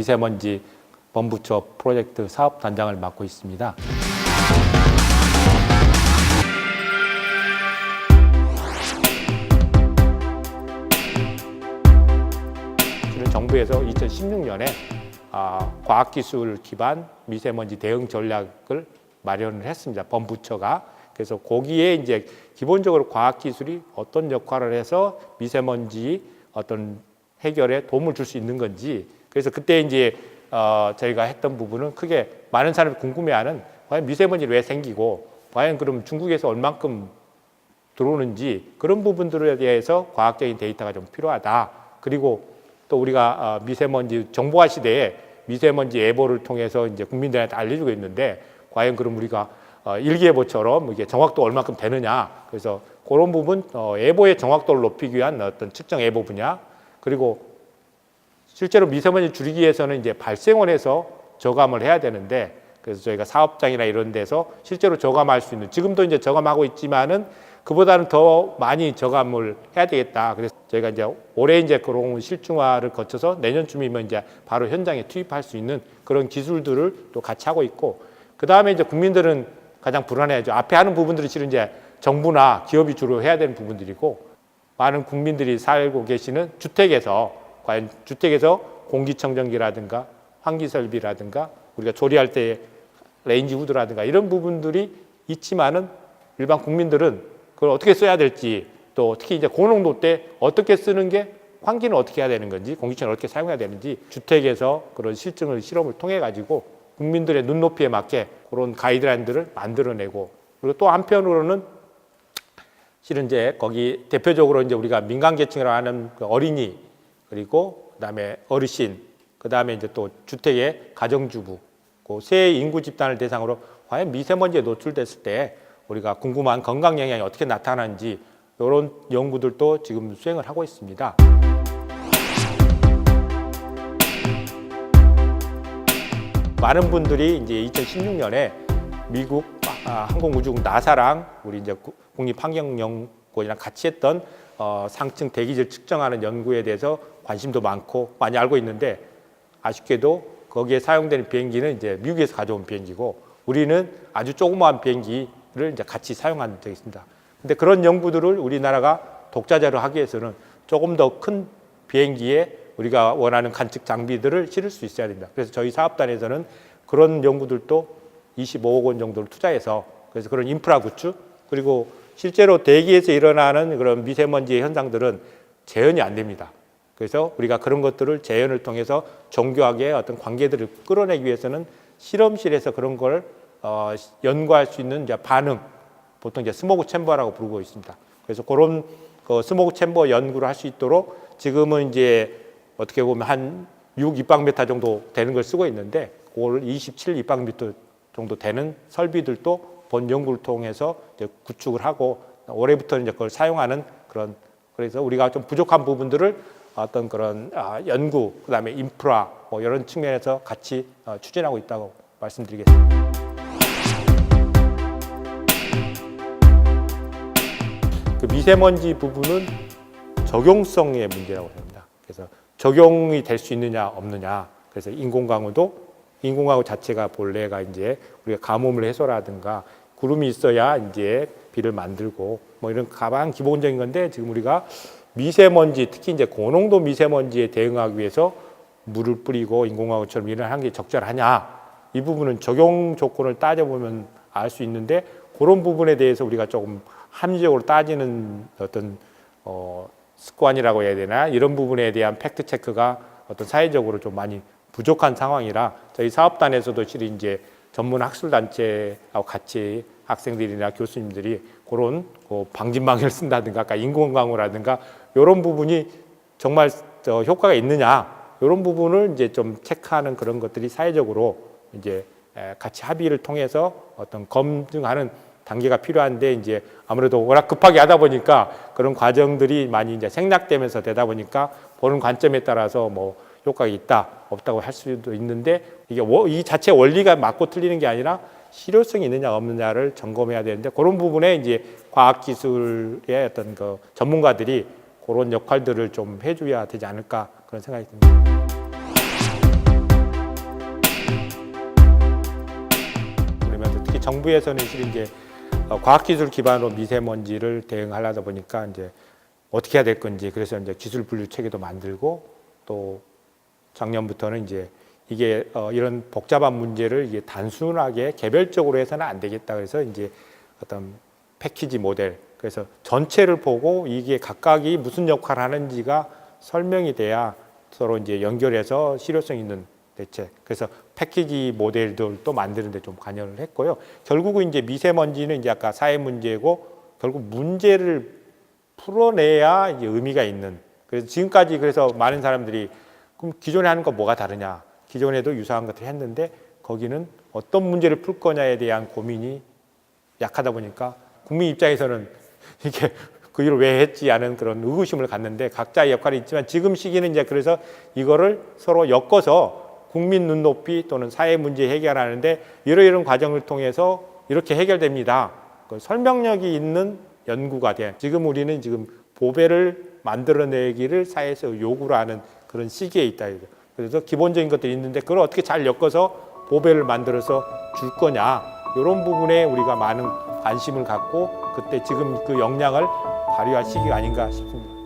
미세먼지 본부처 프로젝트 사업 단장을 맡고 있습니다. 정부에서 2016년에 아, 과학기술 기반 미세먼지 대응 전략을 마련을 했습니다. 범부처가 그래서 거기에 이제 기본적으로 과학기술이 어떤 역할을 해서 미세먼지 어떤 해결에 도움을 줄 수 있는 건지 그래서 그때 이제 어, 저희가 했던 부분은 크게 많은 사람이 궁금해하는 과연 미세먼지는 왜 생기고 과연 그럼 중국에서 얼만큼 들어오는지 그런 부분들에 대해서 과학적인 데이터가 좀 필요하다. 그리고 또 우리가 어, 미세먼지 정보화 시대에 미세먼지 예보를 통해서 이제 국민들한테 알려주고 있는데 과연 그럼 우리가 어, 일기예보처럼 이게 정확도 얼마큼 되느냐. 그래서 그런 부분 어, 예보의 정확도를 높이기 위한 어떤 측정 예보 분야 그리고 실제로 미세먼지 줄이기 위해서는 이제 발생원에서 저감을 해야 되는데 그래서 저희가 사업장이나 이런 데서 실제로 저감할 수 있는 지금도 이제 저감하고 있지만은 그보다는 더 많이 저감을 해야 되겠다. 그래서 저희가 이제 올해 이제 그런 실증화를 거쳐서 내년쯤이면 이제 바로 현장에 투입할 수 있는 그런 기술들을 또 같이 하고 있고 그 다음에 이제 국민들은 가장 불안해하죠. 앞에 하는 부분들이 실은 이제 정부나 기업이 주로 해야 되는 부분들이고 많은 국민들이 살고 계시는 주택에서 과연 주택에서 공기청정기라든가 환기설비라든가 우리가 조리할 때 레인지 후드라든가 이런 부분들이 있지만은 일반 국민들은 그걸 어떻게 써야 될지 또 특히 이제 고농도 때 어떻게 쓰는 게 환기는 어떻게 해야 되는 건지 공기청을 어떻게 사용해야 되는지 주택에서 그런 실증을 실험을 통해 가지고 국민들의 눈높이에 맞게 그런 가이드라인들을 만들어내고 그리고 또 한편으로는 실은 이제 거기 대표적으로 이제 우리가 민간 계층이라고 하는 그 어린이 그리고 그다음에 어르신 그다음에 이제 또 주택의 가정주부 그세 인구 집단을 대상으로 과연 미세먼지에 노출됐을 때 우리가 궁금한 건강 영향이 어떻게 나타나는지 이런 연구들도 지금 수행을 하고 있습니다. 많은 분들이 이제 2016년에 미국 아, 항공우주국 나사랑 우리 이제 구- 국립환경연구원이랑 같이 했던 어, 상층 대기질 측정하는 연구에 대해서 관심도 많고 많이 알고 있는데 아쉽게도 거기에 사용되는 비행기는 이제 미국에서 가져온 비행기고 우리는 아주 조그마한 비행기를 이제 같이 사용한 적이 있습니다. 근데 그런 연구들을 우리나라가 독자적으로 하기 위해서는 조금 더 큰 비행기에 우리가 원하는 관측 장비들을 실을 수 있어야 됩니다. 그래서 저희 사업단에서는 그런 연구들도 25억 원 정도를 투자해서 그래서 그런 인프라 구축 그리고 실제로 대기에서 일어나는 그런 미세먼지 현상들은 재현이 안 됩니다. 그래서 우리가 그런 것들을 재현을 통해서 정교하게 어떤 관계들을 끌어내기 위해서는 실험실에서 그런 걸 어, 연구할 수 있는 이제 반응, 보통 이제 스모그 챔버라고 부르고 있습니다. 그래서 그런 그 스모그 챔버 연구를 할 수 있도록 지금은 이제 어떻게 보면 한 6 입방미터 정도 되는 걸 쓰고 있는데 그걸 27 입방미터 정도 되는 설비들도 본 연구를 통해서 이제 구축을 하고 올해부터는 이제 그걸 사용하는 그런 그래서 우리가 좀 부족한 부분들을 어떤 그런 아, 연구 그다음에 인프라 뭐 이런 측면에서 같이 어, 추진하고 있다고 말씀드리겠습니다. 그 미세먼지 부분은 적용성의 문제라고 봅니다. 그래서 적용이 될 수 있느냐 없느냐. 그래서 인공강우도 인공강우 자체가 본래가 이제 우리가 가뭄을 해소라든가 구름이 있어야 이제 비를 만들고 뭐 이런 가장 기본적인 건데 지금 우리가 미세먼지 특히 이제 고농도 미세먼지에 대응하기 위해서 물을 뿌리고 인공강우처럼 일을 하는 게 적절하냐. 이 부분은 적용 조건을 따져보면 알 수 있는데 그런 부분에 대해서 우리가 조금 합리적으로 따지는 어떤 어, 습관이라고 해야 되나? 이런 부분에 대한 팩트 체크가 어떤 사회적으로 좀 많이 부족한 상황이라 저희 사업단에서도 실은 이제 전문 학술 단체하고 같이 학생들이나 교수님들이 그런 그 방진방해를 쓴다든가 인공강우라든가 이런 부분이 정말 저 효과가 있느냐 이런 부분을 이제 좀 체크하는 그런 것들이 사회적으로 이제 에, 같이 합의를 통해서 어떤 검증하는 단계가 필요한데 이제 아무래도 워낙 급하게 하다 보니까 그런 과정들이 많이 이제 생략되면서 되다 보니까 보는 관점에 따라서 뭐 효과가 있다, 없다고 할 수도 있는데 이게 이 자체 원리가 맞고 틀리는 게 아니라 실효성이 있느냐 없느냐를 점검해야 되는데 그런 부분에 이제 과학기술의 어떤 그 전문가들이 그런 역할들을 좀 해줘야 되지 않을까 그런 생각이 듭니다. 그러면 특히 정부에서는 실은 이제 과학기술 기반으로 미세먼지를 대응하려다 보니까 이제 어떻게 해야 될 건지 그래서 이제 기술 분류 체계도 만들고 또 작년부터는 이제 이게 어, 이런 복잡한 문제를 이게 단순하게 개별적으로 해서는 안 되겠다. 그래서 이제 어떤 패키지 모델. 그래서 전체를 보고 이게 각각이 무슨 역할을 하는지가 설명이 돼야 서로 이제 연결해서 실효성 있는 대책 그래서 패키지 모델들도 만드는데 좀 관여를 했고요. 결국은 이제 미세먼지는 이제 아까 사회 문제고 결국 문제를 풀어내야 이제 의미가 있는. 그래서 지금까지 그래서 많은 사람들이 그럼 기존에 하는 거 뭐가 다르냐 기존에도 유사한 것들 했는데 거기는 어떤 문제를 풀 거냐에 대한 고민이 약하다 보니까 국민 입장에서는 이게 그 일을 왜 했지 하는 그런 의구심을 갖는데 각자의 역할이 있지만 지금 시기는 이제 그래서 이거를 서로 엮어서 국민 눈높이 또는 사회 문제 해결하는데 이러이런 과정을 통해서 이렇게 해결됩니다. 그 설명력이 있는 연구가 돼. 지금 우리는 지금 보배를 만들어내기를 사회에서 요구를 하는 그런 시기에 있다. 그래서 기본적인 것들이 있는데 그걸 어떻게 잘 엮어서 보배를 만들어서 줄 거냐. 이런 부분에 우리가 많은 관심을 갖고 그때 지금 그 역량을 발휘할 시기가 아닌가 싶습니다.